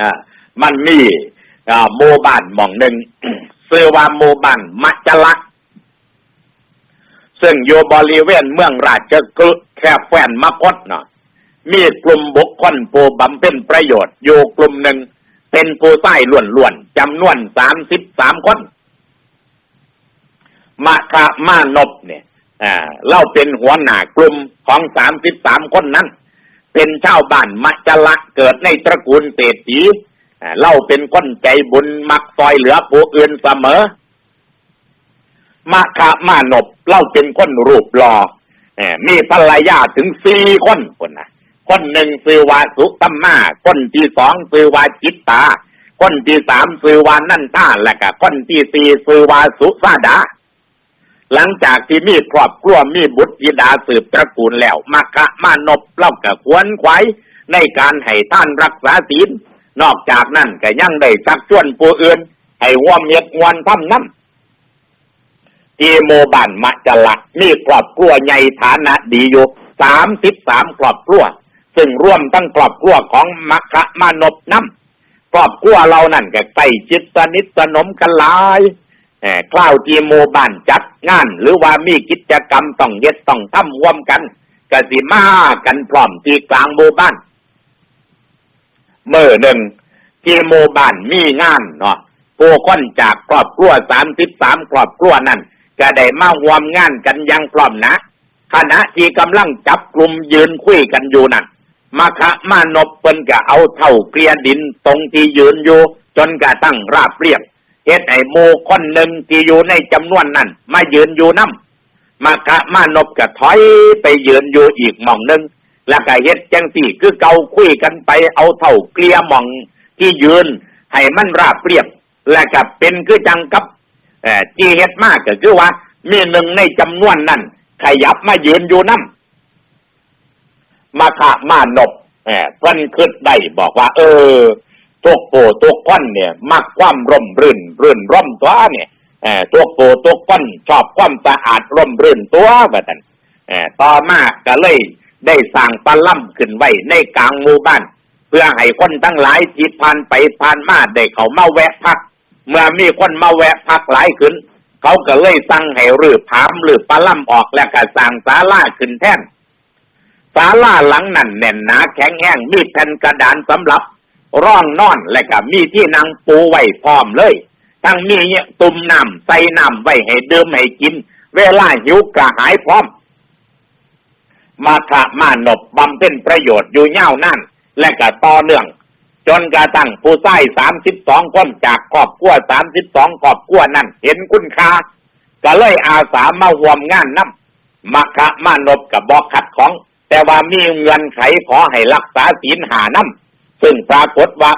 อ่ามันมีโมบานหม่องหนึ่งซื้อว่าโมบานมัจจละซึ่งอยู่บริเวณเมืองราชกฤห์แค่แฟนมคตเนาะมีกลุ่มบุคคลผู้บำเพ็ญประโยชน์อยู่กลุ่มหนึ่ง เป็นผู้ใต้ล้วนๆจำนวนสามสิบสามคนมาคามานพเนี่ยอ่าเล่าเป็นหัวหน้ากลุ่มของสามสิบสามคนนั้น เป็นชาวบ้านมัจจละเกิดในตระกูลเศรษฐีเล่าเป็นคนใจบุญมักซอยเหลือผู้อื่นเสมอมาคามานพเล่าเป็นคนรูปหล่อเอ่อมีภรรยาถึงสี่คนคนนะคนหนึ่งซื้อว่าสุตัมมาคนที่สองซื้อว่าจิตตาคนที่สามซื้อว่านันทาและก็คนที่สี่ซื้อว่าสุสาดา หลังจากที่มีครอบครัวมีบุตรธิดาสืบตระกูลแล้วมาคะมานพเล่ากับควนขวายในการให้ท่านรักษาศีลนอกจากนั้นก็ยังได้ชักชวนผู้อื่น ให้ร่วมเม็ดงวนทำน้ำทีโมบันมะจละมีครอบครัวใหญ่ฐานะดีอยู่สามสิบสามครอบครัว ซึ่งร่วมทั้งครอบครัวของมัคคะมานพน้ำครอบครัวเรานั่นก็ใกล้จิตสนิทสนมกันหลายเอ่อคราวที่หมู่บ้านจัด งาน หรือว่ามีกิจกรรมต้องเย็ดต้องทำร่วมกันก็สิมากันพร้อมที่กลางหมู่บ้านเมื่อหนึ่งที่หมู่บ้านมีงานเนาะผู้คนจากครอบครัวสามสิบสามครอบครัวนั้นก็ได้มาร่วมงานกันยังพร้อมนะขณะที่กำลังจับกลุ่มยืนคุยกันอยู่นั่นมาคะมานพเปิ้นก็เอาเท่าเกลียดินตรงที่ยืนอยู่ จนกระตั้งราบเรียบ เฮ็ดให้หมู่คนหนึ่งที่อยู่ในจำนวนนั้นมายืนอยู่น้ำมากะมานพก็ถอยไปยืนอยู่อีกหม่องหนึ่งแล้วก็เฮ็ดจังสี่คือเกาคุยกันไปเอาเท่าเกลียหม่องที่ยืนให้มันราบเรียบ แล้วก็เป็นคือจังกับเอ่อที่เฮ็ดมากก็คือว่า มีหนึ่งในจำนวนนั้นขยับมายืนอยู่น้ำมาขะมานพเอ่อเพิ่นคิดได้บอกว่า เออ ตัวโปตัวก้อนเนี่ย มักความร่มรื่น รื่นร่มตัวเนี่ยตัวโปตัวก้อนชอบความสะอาดร่มรื่นตัวแบบนั้นต่อมาก็เลยได้สร้างปลาล่ำขึ้นไว้ในกลางหมู่บ้าน เพื่อให้คนทั้งหลายที่ผ่านไปผ่านมาได้เขามาแวะพัก เมื่อมีคนมาแวะพักหลายขึ้น เขาก็เลยสั่งให้รื้อผามหรือปลาล่ำออกแล้วก็สร้างศาลาขึ้นแท่นศาลาหลังนั้นแน่นหนาแข็งแห้งมีแผ่นกระดานสำหรับ ร่องนอนและก็มีที่นางปูไว้พร้อมเลย ทั้งมีเนี่ยตุ่มน้ำใส่น้ำไว้ให้ดื่มให้กิน เวลาหิวกระหายพร้อม มาขะมานบบำเพ็ญประโยชน์อยู่เง่านั่น และก็ต่อเนื่อง จนกระทั่งผู้ใต้สามสิบสองคนจากครอบครัวสามสิบสองครอบครัวนั่นเห็นคุณค่าก็เลยอาสามาห่วมงานน้ำมาขะมานบกับบอกขัดของ แต่ว่ามีเงินไขขอให้รักษาศีลหาน้ำ ซึ่งปรากฏว่า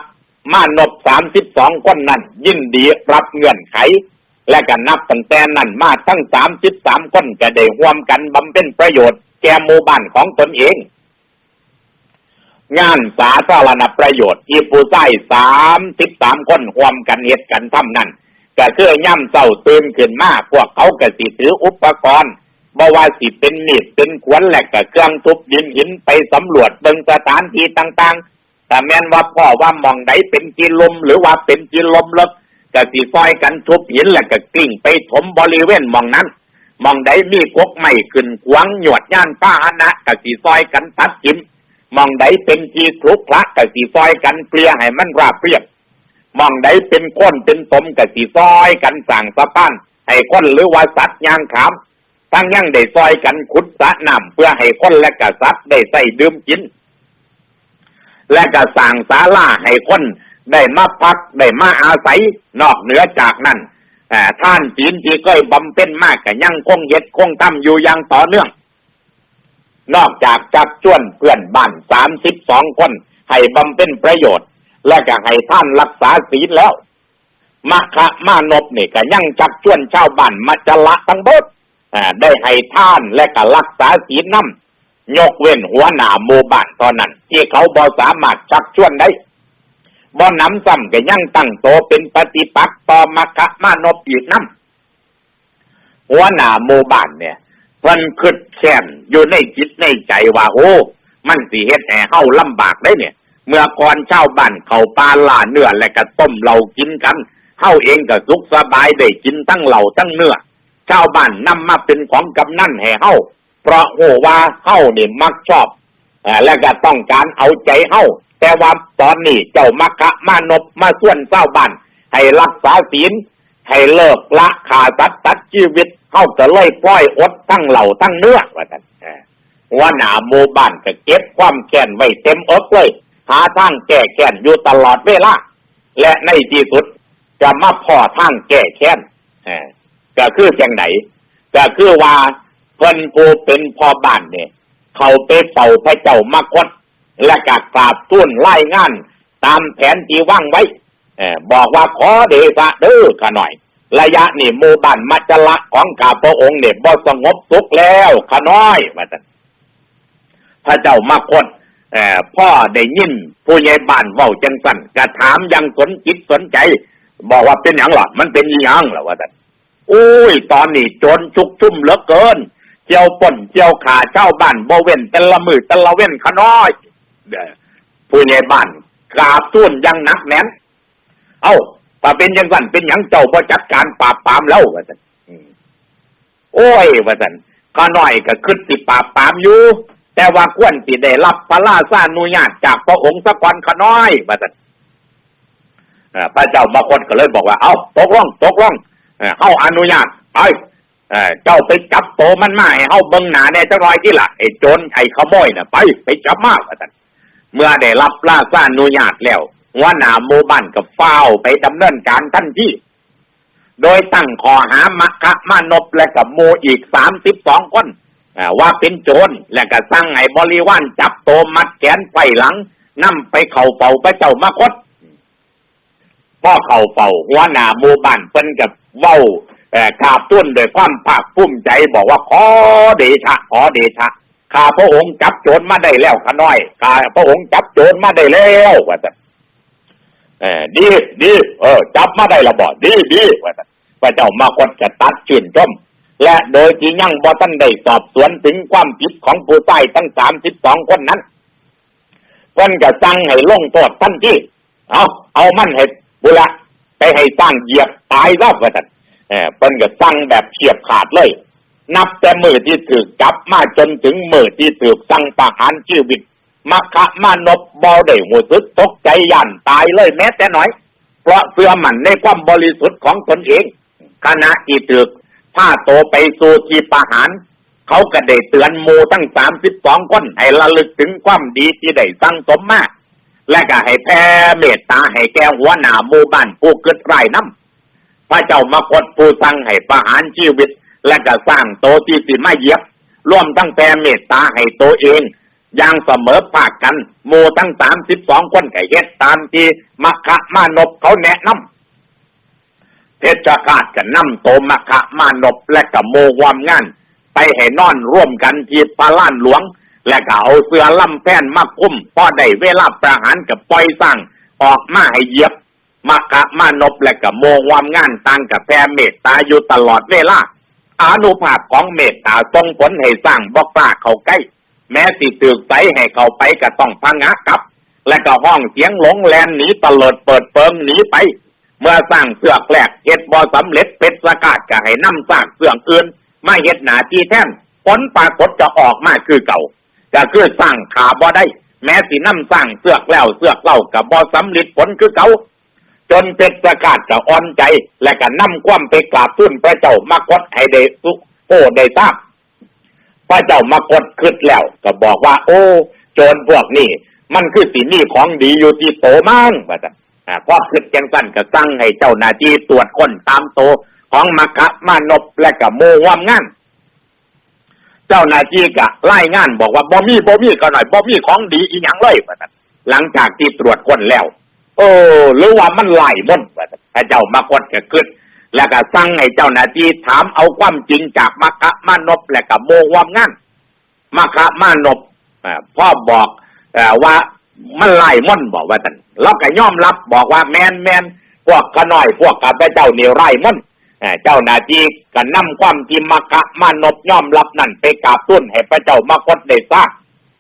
มานบสามสิบสองคนนั้น ยินดีรับเงื่อนไข และก็นับตั้งแต่นั้นมาทั้งสามสิบสามคนก็ได้ร่วมกันบำเพ็ญประโยชน์แก่หมู่บ้านของตนเอง งานสาธารณประโยชน์ที่ผู้ใช้สามสิบสามคนร่วมกันเหตุกันทำนั้นก็คือย่ำเศร้าตื่นขึ้นมาพวกเขาก็สิถืออุปกรณ์บว่าสิเป็นมีดเป็นขวานแหละก็เครื่องทุบดินหินไปสำรวจเบิงสถานที่ต่างๆ แต่แม่นว่าพ่อว่ามองไหนเป็นกินลม หรือว่าเป็นกินลมแล้วก็สิซอยกันทุบหินแล้วก็กลิ้งไปถมบริเวณมองนั้นมองใดมีกกไม่ขึ้นขวางหยวดย่านป้าหนะก็สิซอยกันตัดกิมมองใดเป็นทีคลุกคละก็สิซอยกันเกลี่ยให้มันราบเรียบมองใดเป็นก้นเป็นตมก็สิซอยกันสั่งสะพานให้คนหรือว่าสัตว์ยางขามทั้งยังได้ซอยกันขุดสะน้ำเพื่อให้คนและก็สัตว์ได้ใส่ดื่มกิน และก็สั่งศาลาให้คนได้มาพักได้มาอาศัยนอกเหนือจากนั้นท่านจีนที่เคยบำเพ็ญมากก็ยังคงเย็ดคงทำอยู่อย่างต่อเนื่อง นอกจากจับชวนเพื่อนบ้านสามสิบสองคน ให้บำเพ็ญประโยชน์ และก็ให้ท่านรักษาศีลแล้วมาคะมานบนี่ก็ยังจับชวนชาวบ้านมาจละทั้งหมดได้ให้ท่านและก็รักษาศีลน้ำ ยกเว้นหัวหน้าหมู่บ้านตอนนั้น ที่เขาบอสามารถชักชวนได้บ่น้ำซ้ำก็ยังตั้งโตเป็นปฏิปักษ์ต่อมคะมานพอีกน้ำหัวหน้าหมู่บ้านเนี่ยเพิ่นคิดแค้นอยู่ในจิตในใจว่าโอ้มันสิเฮ็ดให้เฮาลำบากได้เนี่ย เมื่อก่อนชาวบ้านเขาปลาล่าเนื้อและก็ต้มเหล่ากินกันเฮาเองก็สุขสบายได้กินทั้งเหล่าทั้งเนื้อชาวบ้านนำมาเป็นของกำนั่นให้เฮา เพราะโหว่าเฮาเนี่ยมักชอบอและก็ต้องการเอาใจเฮาแต่ว่าตอนนี้เจ้ามักคะมานบมาส่วนชาบ้านให้รักษาศีลให้เลิกละขาดตัดตัดชีวิตเฮาก็เลยปล่อยอดทั้งเหล่าทั้งเนื้อว่าซั่นเออหัวหน้าหมู่บ้านก็เก็บความแค้นไว้เต็มอกเลยหาทางแก้แค้นอยู่ตลอดเวลาและในที่สุดจะมาพอทางแก้แค้นก็คือจังไหนก็คือว่า เพิ่นผู้เป็นพ่อบ้านเนี่ย เขาไปเฝ้าพระเจ้ามากดและก็กราบทูลไล่งาน ตามแผนที่ว่างไว้เอบอกว่าขอเดชะเด้อขะหน่อย ระยะนี่หมู่บ้านมัจละของข้าพระองค์เนี่ยบ่สงบสุขแล้วขะน้อยว่าซั่นพระเจ้ามาคนเอ่อพ่อได้ยินผู้ใหญ่บ้านเว้าจังสันกระถามยังสนจิตสนใจ บอกว่าเป็นอย่างหรอมันเป็นอหยังหรอว่าแต่นอุ้ยตอนนี้จรชุกชุ่มเหลือเกิน เจียวป่นเจียวขาเจ้าบ้านบ่เว้นแต่ละมือแต่ละเว้นขน้อยเด้อผู้ใหญ่บ้านกราบทูนยังนักแน่น เอ้าถ้าเป็นยังสั่นเป็นอย่างเจ้าพอจัดการปราบปรามแล้วว่าแต่นโอ้ยว่าสันข้าน้อยก็ขึ้นสิปราบปรามอยู่ แต่ว่าควรสิได้รับพระราชานุญาตจากพระองค์สักวันขน้อยว่าซั่นพระเจ้ามาคนก็เลยบอกว่า เอาตกลงตกลงเอ่อเฮาอนุญาตไป เออเจ้าไปจับโตมันมาให้เฮาเบิ่งหน้าแน่จักหน่อยที่ล่ะไอ้โจรไอ้ขโมยน่ะ ไปไปจับมาว่าซั่นเมื่อได้รับราชานุญาตแล้วหัวหน้าหมู่บ้านก็เฝ้าไปดำเนินการทันทีโดยตั้งข้อหามักะมานพและกับโมอีกสามสิบสองคนว่าเป็นโจรและก็สั่งให้บริวารจับโตมัดแขนไฟหลังนำไปเข่าเฝ้าพระเจ้ามาคตพ่อเข่าเฝ้าหัวหน้าหมู่บ้านเพิ่นกับเว้า กราบตุ้นโดวยความภาคภูมิใจบอกว่าขอเดชะขอเดชะข้าพระองค์จับโจรมาได้แล้วขาน้อยข้าพระองค์จับโจรมาได้แล้วว่าแต่เออดีดีเออ จับมาได้ละบ่ดีดีว่าแต่พระเจ้ามคตจะตัดชื่นชมและโดยที่ยังบ่ทันได้สอบสวนถึงความผิดของผู้ใต้ทั้งสามสิบสองคนนั้นเพิ่นก็สั่งให้ลงโทษทันที่ เอาเอามันให้บุละไปให้สร้างเหยียบตายรอบว่าซั่น เออเพิ่นก็สั่งแบบเฉียบขาดเลย นับแต่มือที่ถูกจับมาจนถึงมือที่ถูกสั่งประหารชีวิตมัคคะมานพบ่ได้หูซึกตกใจย่านตายเลยแม้แต่น้อย เพราะเสื่อมันในความบริสุทธิ์ของตนเองขณะที่ถูกถ้าโตไปสู่ที่ประหาร เขาก็ได้เตือนหมูทั้งสามสิบสองคน ให้ระลึกถึงความดีที่ได้สั่งสมมาและก็ให้แผ่เมตตาให้แก่หัวหน้าหมู่บ้านผู้เกิดไร่น้ำ พระเจ้ามากดผู้สั่งให้ประหารชีวิต และก็สร้างโตที่สิมาเยียบร่วมทั้งแผ่เมตตาให้โตเองอย่างเสมอภาคกันหมู่ทั้งสามสิบสองคนก็เฮ็ดตามที่มัคคะมานพเขาแนะนำเพชรฆาตกับน้ำโตมะคะมานพและกับโมวามงาน ไปให้นอนร่วมกันที่ปาล้านหลวง และก็เอาเสือลำแพนมาคุ้มพอได้เวลาประหารกับปล่อยสร้างออกมาให้เยียบ มะคะมานพและกับโมวามงานต่างกับแพ่เมตตาอยู่ตลอดเวลาอานุภาพของเมตตาส่งผลให้สร้างบอกล้าเข้าใกล้ แม้สิตึกใสให้เข้าไปก็ต้องพังงะกลับ และก็ห้องเสียงหลงแลนหนีตลิดเปิดเปิงหนีไป เมื่อสร้างเสือกแหลกเฮ็ดบ่สำเร็จเป็ดสกาดก็ให้นำสร้างเสือกอื่นมาเฮ็ดหนาที่แท่นผลปรากฏจะออกมาคือเก่าก็คือสร้างขาบ่ได้ แม้สินำสร้างเสือกแล้วเสือกเล่ากับบ่สำเร็จผลคือเก่า จนเป็ดสกาดจะอ่อนใจ และก็นำความไปกราบทุ่นพระเจ้ามากดให้ได้สุโอ้ได้ทราบพระเจ้ามากดขึ้นแล้ว ก็บอกว่า โอ้ โจรพวกนี้มันคือสิมีของดีอยู่ที่โตมั่งว่าจะอ่าพอขึ้นจังสั้นก็สั่งให้เจ้าหน้าที่ตรวจค้นตามโตของมัคคะมานพและกับโมวามงาน เจ้าหน้าที่ก็ไล่งาน บอกว่าบ่มีบ่มีก็หน่อยบ่มีของดีอีหยังเลยว่าซั่นหลังจากที่ตรวจค้นแล้ว โอ้หรือว่ามันไหลมันพระเจ้ามากดก็ขึ้นแล้วก็สั่งให้เจ้าหน้าที่ถามเอาความจริงจากมัคคะมานพและกับโมวามงานมัคคะมานพอ่าพ่อบอกอ่อว่ามันไล่มนบอกว่าท่านเราก็ยอมรับบอกว่าแมนแมนพวกขน้อย พวกกับพระเจ้าเนี่ไล่มนต์เอ่อเจ้าหน้าที่ก็นำความจริงมัคคะมานพยอมรับนั่นไปกราบตุ้นให้พระเจ้ามากดได้ทราบ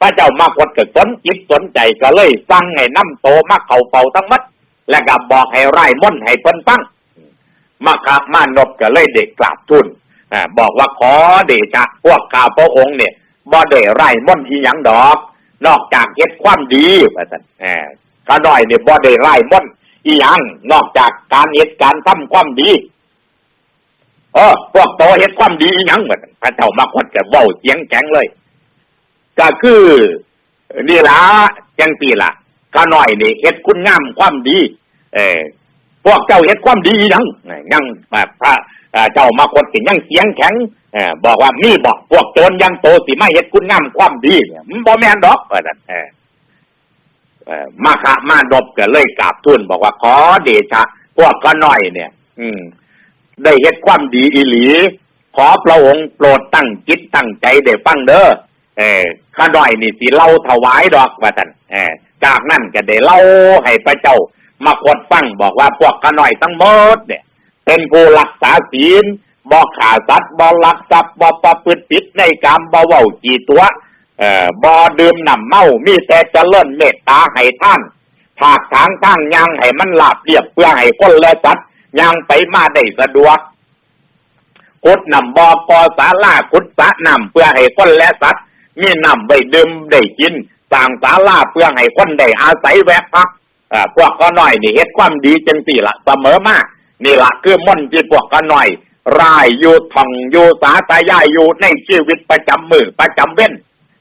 พระเจ้ามากดก็สนจิตสนใจก็เลยสั่งให้น้ำโตมาเข่าเป่าทั้งมัด และก็บอกให้ไร่ม่นต์ให้เพิ่นฟังมาคามานพก็เลยเด็กกราบทูลอ่าบอกว่าขอเดชะพวกข้าพระองค์เนี่ยบ่ได้ไร่ม่นต์อีหยังดอก นอกจากเฮ็ดความดีว่าซั่นอ่าข้าน้อยเนี่ยบ่ได้ไร่ม่นต์อีหยังนอกจากการเฮ็ดการทำความดีเออพวกโตเฮ็ดความดีอีหยังเหมือนพระเจ้ามาคนก็เว้าเสียงแข็งเลย ก็คือนี่ละจังซี่ล่ะข้าน้อยนี่เฮ็ดคุณงามความดี เออพวกเจ้าเฮ็ดความดียังยังแบบพระเจ้ามาคนก็ยังเสียงแข็งเออบอกว่ามีบอกพวกโจรยังโตสิไมาเฮ็ดคุณงามความดีมันบ่แม่นดอกเออมาคะมานบก็เลยกราบทูลบอกว่าขอเดชะ พวกก็น้อยเนี่ย อืม ได้เฮ็ดความดีอีหลี ขอพระองค์โปรดตั้งจิตตั้งใจได้ฟังเด้อ เออข้าน้อยนี่สิเล่าถวายดอกว่าท่านเออจากนั้นก็ได้เล่าให้พระเจ้า มากดฟังบอกว่าพวกข้าน้อยทั้งหมดเนี่ย เป็นผู้รักษาศีลบ่ขาสัตว์บ่ลักทรัพย์บ่ประพฤติผิดในกรรมบ่เว้าจีตัวเอ่อบ่ดื่มน้ำเมามีแต่จะเจริญเมตตาให้ท่านผากทางทางยางให้มันหลาบเรียบเพื่อให้คนและสัตว์ยางไปมาได้สะดวกกุดน้ำบ่อปอสาลากุดสะน้ำเพื่อให้คนและสัตว์ มีน้ำไว้ดื่มได้กินสร้างศาลาเพื่อให้คนได้อาศัยแวะพักพวกก็น้อยนี่เฮ็ดความดีจังสี่ละเสมอมานี่ละคือม่นที่พวกก็น้อยรายอยู่ท่องอยู่สาธยายอยู่ในชีวิตประจำมือประจำเว้น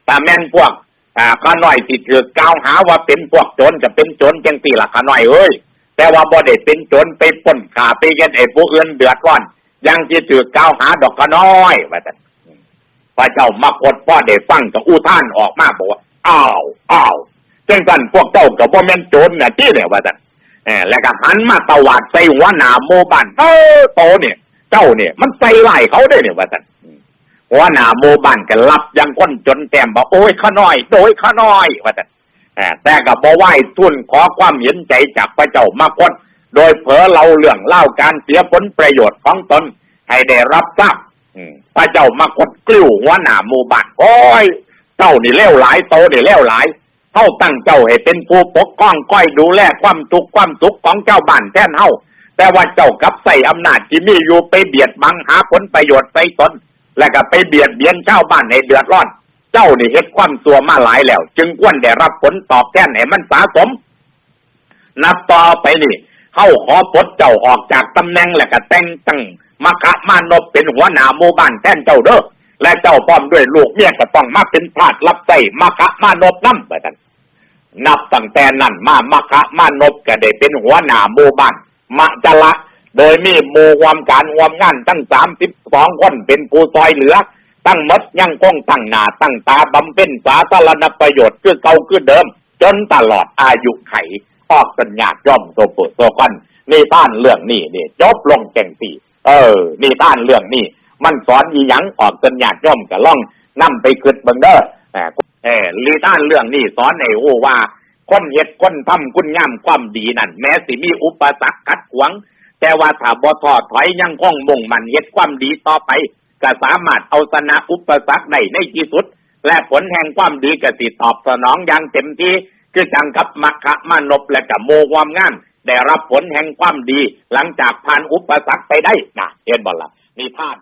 แต่แม่นพวกอ่าขน้อยที่ถือกล่าวหาว่าเป็นพวกโจรกับเป็นโจรจังสี่ละข้าน้อยเอ้ยแต่ว่าบ่ได้เป็นโจรไปปล้นขาไปเงินไอ้ผู้อื่นเดือดร้อนยังที่ถือกล่าวหาดอกข้าน้อยว่าแต่ พระเจ้ามากดพ่อได้ฟังกับอู้ท่านออกมาบอกว่าอ้าวอ้าวจังกันพวกเจ้ากับบ่อแม่นโจรน่ะที่เนี่ยว่าแต่นเออแล้วก็หันมาตวาดใส่หัวหน้าโมบันเออโตเนี่ย เจ้าเนี่ย มันใส่ไล่เขาได้เนี่ยว่าแต่นหัวหน้าโมบันกันรับยังก้นจนแต้มบอกโอ้ยข้าน้อย โดยข้าน้อยว่าแต่แต่กับบ่ไหว้ทุนขอความเห็นใจจากพระเจ้ามากดโดยเผลอเราเรื่องเล่าการเสียผลประโยชน์ของตนให้ได้รับทราบ พระเจ้ามากดกลิ้วหัวหน้าโมบันโอ้ยเจ้านี่เล้วหลายโตนี่เลวหลายเฮาตั้งเจ้าให้เป็นผู้ปกป้องก้อยดูแลความทุกข์ความสุขของเจ้าบ้านแทนเฮาแต่ว่าเจ้ากับใส่อำนาจที่มีอยู่ไปเบียดบังหาผลประโยชน์ใส่ตน แล้วก็ไปเบียดเบียนชาบ้านให้เดือดร้อน เจ้านี่เฮ็ดความตัวมาหลายแล้ว จึงควรได้รับผลตอบแทนให้มันสะสม นับต่อไปนี่เข้าขอปลดเจ้าออกจากตำแหน่งแล้วก็แต่งตั้ง มคะมานพเป็นหัวหน้าหมู่บ้านแทนเจ้าเด้อและเจ้าพร้อมด้วยลูกเมียก็ต้องมาเป็นทาสรับใช้มคะมานพนำไปกันนับตั้งแต่นั้นมามคะมานพก็ได้เป็นหัวหน้าหมู่บ้านมะจละโดยมีหมู่ความการความงานตั้งสามสิบสองคนเป็นผู้ซอยเหลือ ตั้งหมดยังคงตั้งหน้าตั้งตาบำเพ็ญสาธารณประโยชน์คือเก่าคือเดิม จนตลอดอายุไข ออกสัญญาย่อมโซเปโซกันในี่ต้านเรื่องนี้เนี่ยจบลงแก่งสี่ เออ นี่ต้านเรื่องนี้มันสอนอีหยังออกสัญญาย่อมกะล่องนํไปคิดเบิงเด้อเออเออลีต้านเรื่องนี้สอนให้โอว่าคนเฮ็ดคนทำคุณงามความดีนั่น แม้สิมีอุปสรรคขัดขวางแต่ว่าถ้าบ่ท้อถอยยังคงมุ่งมันเฮ็ดความดีต่อไปก็สามารถเอาชนะอุปสรรคได้ในที่สุด และผลแห่งความดีก็สิตอบสนองอย่างเต็มที่คือจังกับมัคคะมานพและกับโมความงาม ได้รับผลแห่งความดี หลังจากผ่านอุปสรรคไปได้นะเห็นบ่ล่ะนี่ท่าน